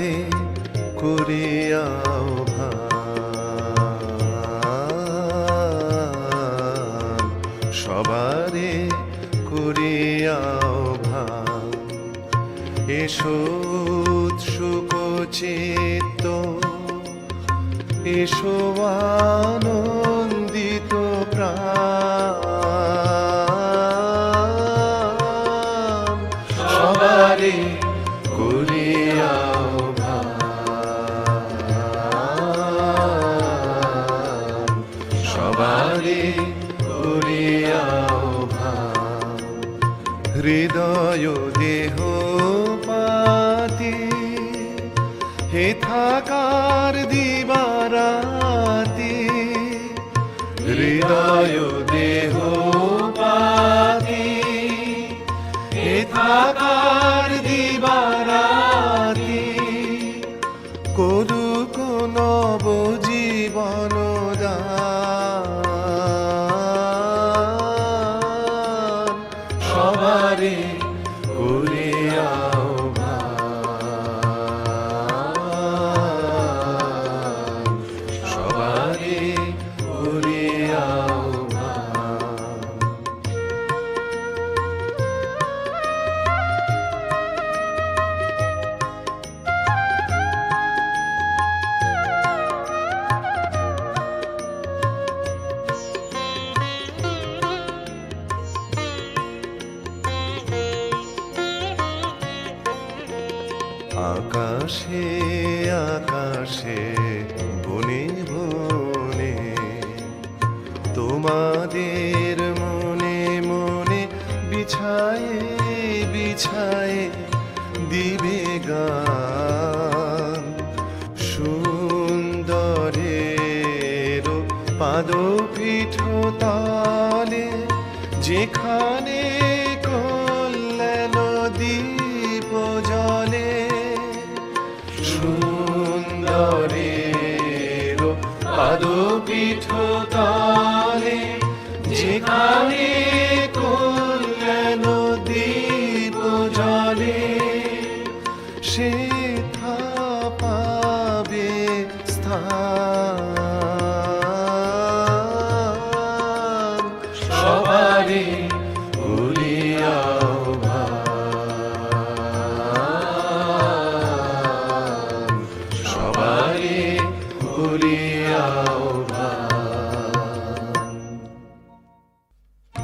সবারে করিয়াও ভান সবারে করিয়াও ভান এসো উৎসুক চিত্ত এসো আনন্দিত প্রাণ। সবারে করিয়াও হৃদয় দেহ পাতি, হে থাকার দিবারাতি, হৃদয় দেহ পাতি, হে থাকার দিবারাতি, করুক নব জীবন দান। সবারে করিয়াও আকাশে আকাশে, বনে বনে, তোমাদের মনে মনে বিছায়ে বিছায়ে দিবে গান। সুন্দরের পাদপীঠ তলে যেখানে পাদপীঠ তলে যেখানে কল্যাণ দীপ জলে সে পাবে স্থান। ভান সবারে করিয়াও ভান